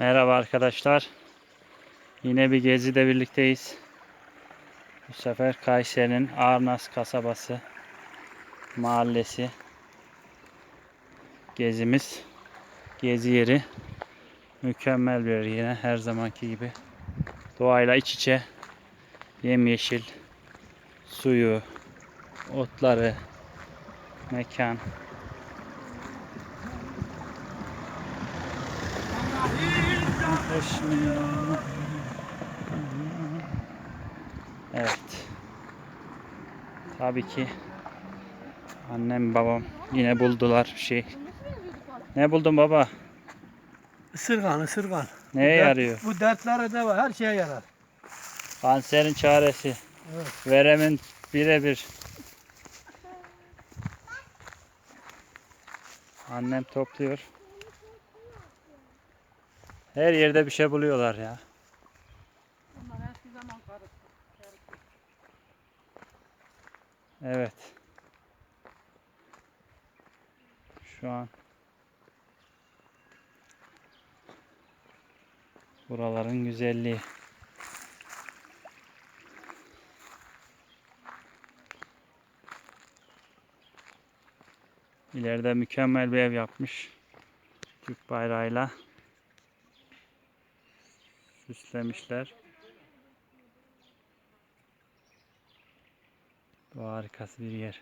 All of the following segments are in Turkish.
Merhaba arkadaşlar. Yine bir gezide birlikteyiz. Bu sefer Kayseri'nin Arnas kasabası mahallesi gezimiz. Gezi yeri mükemmel bir yer yine her zamanki gibi. Doğayla iç içe yemyeşil suyu, otları, mekan. Evet. Tabii ki annem babam yine buldular bir şey. Ne buldun baba? Isırgan, ısırgan. Neye Bu dert- yarıyor? Bu dertlere de var, her şeye yarar. Kanserin çaresi. Evet. Veremin birebir. Annem topluyor. Her yerde bir şey buluyorlar ya. Evet. Şu an buraların güzelliği. İleride mükemmel bir ev yapmış. Türk bayrağıyla süslemişler. Bu harikası bir yer.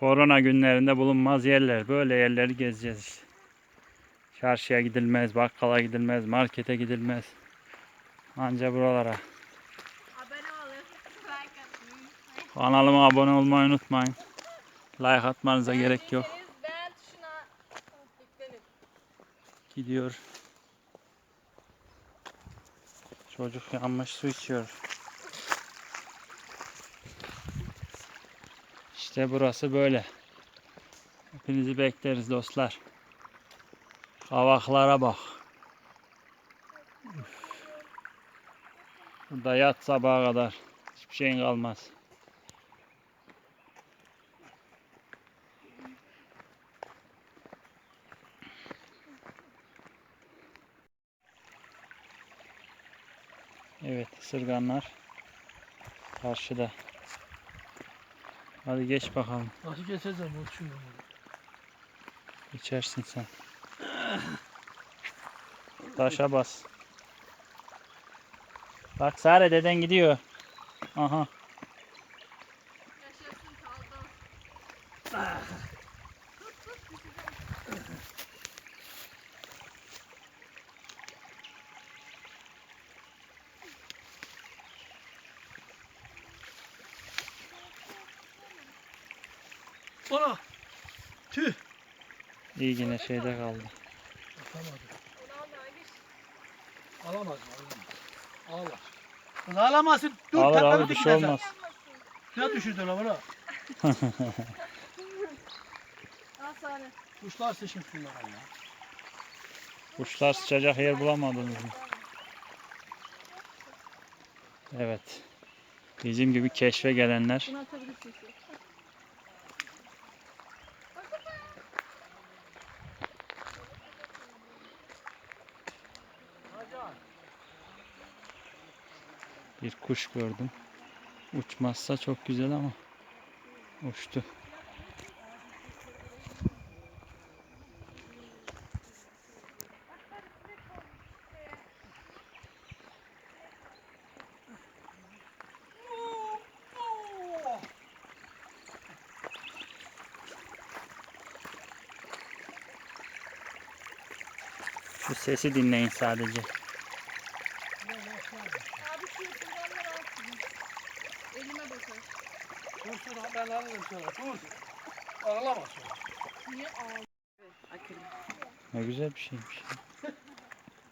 Korona günlerinde bulunmaz yerler. Böyle yerleri gezeceğiz. Çarşıya gidilmez, bakkala gidilmez, markete gidilmez. Anca buralara. Abone olun. Like atmayı. Kanalıma abone olmayı unutmayın. Like atmanıza gerek yok. Gidiyor. Çocuk yanmış su içiyor. İşte burası böyle. Hepinizi bekleriz dostlar. Kavaklara bak. Üf. Burada yat sabaha kadar. Hiçbir şeyin kalmaz. Evet ısırganlar karşıda. Hadi geç bakalım. Nasıl geçeceğim uçuyorum. İçersin sen. Taşa bas. Bak Sare deden gidiyor. Aha. Ona! Tüh! İyi yine şeyde kaldı. Neymiş? Alamaz. Alamaz. Ağlar. Kız ağlamasın. Dur tekrar alır bir şey olmaz. Suya düşürdü lan bana. Kuşlar sıçın şunlara ya. Kuşlar sıçacak yer bulamadınız mı? Evet. Bizim gibi keşfe gelenler bir kuş gördüm. Uçmazsa çok güzel ama uçtu. Şu sesi dinleyin sadece. Dur şunu ben alırım sonra. Dur. Ağlamaz sonra. Niye ağlıyor? Ne güzel bir şeymiş.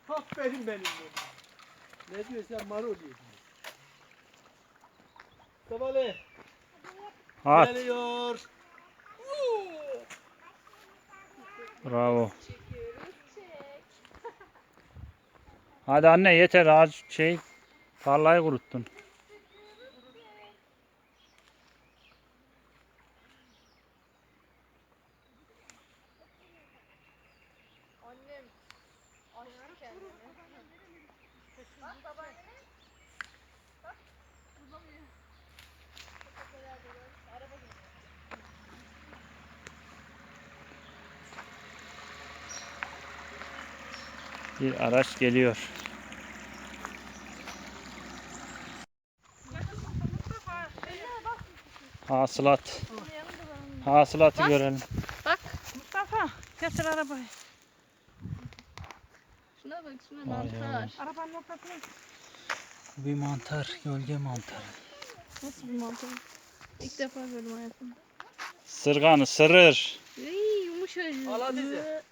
Aferin benim benim. Ne diyor sen marul diyorsun. Sabale At. geliyor. Bravo. Hadi anne yeter ağaç şey tarlayı kuruttun. Bir araç geliyor. Hasılat. Hasılatı görelim. Bak Mustafa getir arabayı. Şuna bak şuna mantar. Arabanın ortasına. Bir mantar, gölge mantarı. Nasıl bir mantar? İlk defa gördüm hayatımda. Sırganı sırır. Iy, yumuşacık. Al hadi Iı, sen.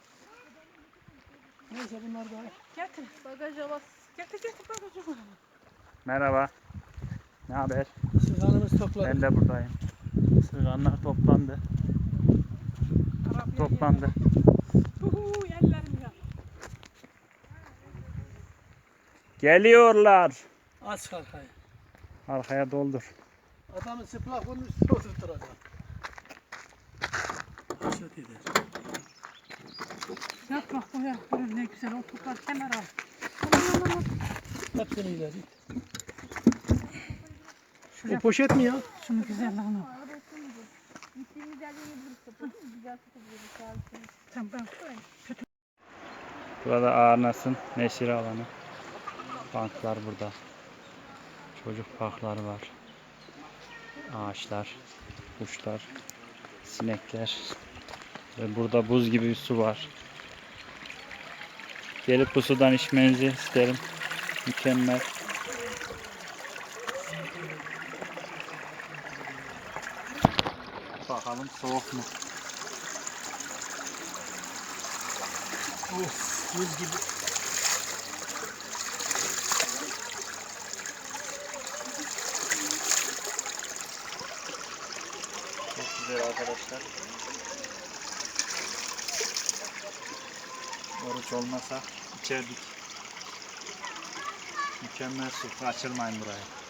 Neyse bunlar da. Getir. Bagaja bas. Getir getir bagaja bas. Merhaba. Ne haber? Sızanımız topladı. Ben de buradayım. Sırganlar toplandı. Toplandı. Uhu yerlerim ya. Geliyorlar. Aç kalkayı. Arkaya doldur. Adamı çıplak bunun üstüne oturtturacak. Haşet eder. Yapma koya. Böyle ne güzel o toplar kenara. al. Hepsini ileri. O Şuraya poşet mi ya? şunu güzel. Güzel tutabiliriz. Tamam ben Burada Ağrınas'ın neşir alanı. Banklar burada. Çocuk parkları var. Ağaçlar, kuşlar, sinekler. Ve burada buz gibi bir su var. Gelip bu sudan içmenizi isterim. Mükemmel. Bakalım soğuk mu? Of buz gibi. Arkadaşlar. Oruç olmasa içerdik. Mükemmel su. Kaçırmayın burayı.